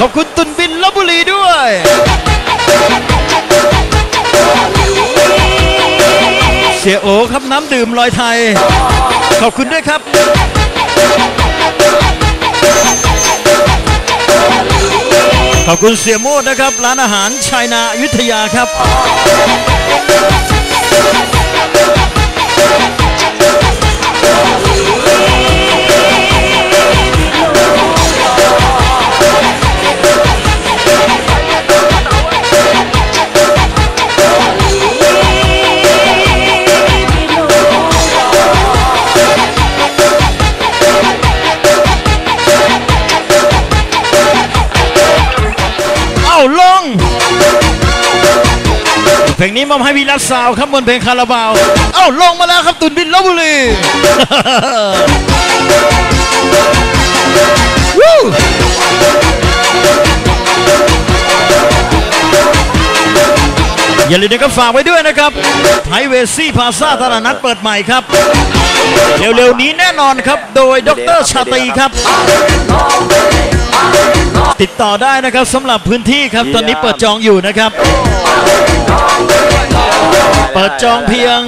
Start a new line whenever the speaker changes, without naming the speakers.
ขอบคุณตุนบินลบบุรีด้วยเสียโอครับน้ำดื่มลอยไทย ขอบคุณด้วยครับขอบคุณเสียโมดนะครับ ร้านอาหารชายนาอยุธยาครับ เพลงนี้มอบให้วีรัสสาวครับบนเพลงคาราบาว เอ้าลงมาแล้วครับตุนบินลบบุรีวู้อย่าลืมนะครับฝากไว้ด้วยนะครับไทเวซี่พาซาตลาดนัดเปิดใหม่ครับ เร็วๆนี้แน่นอนครับ โดยดรชาตรีครับ ติดต่อได้นะครับสำหรับพื้นที่ครับ ตอนนี้เปิดจองอยู่นะครับ เปิดจองเพียง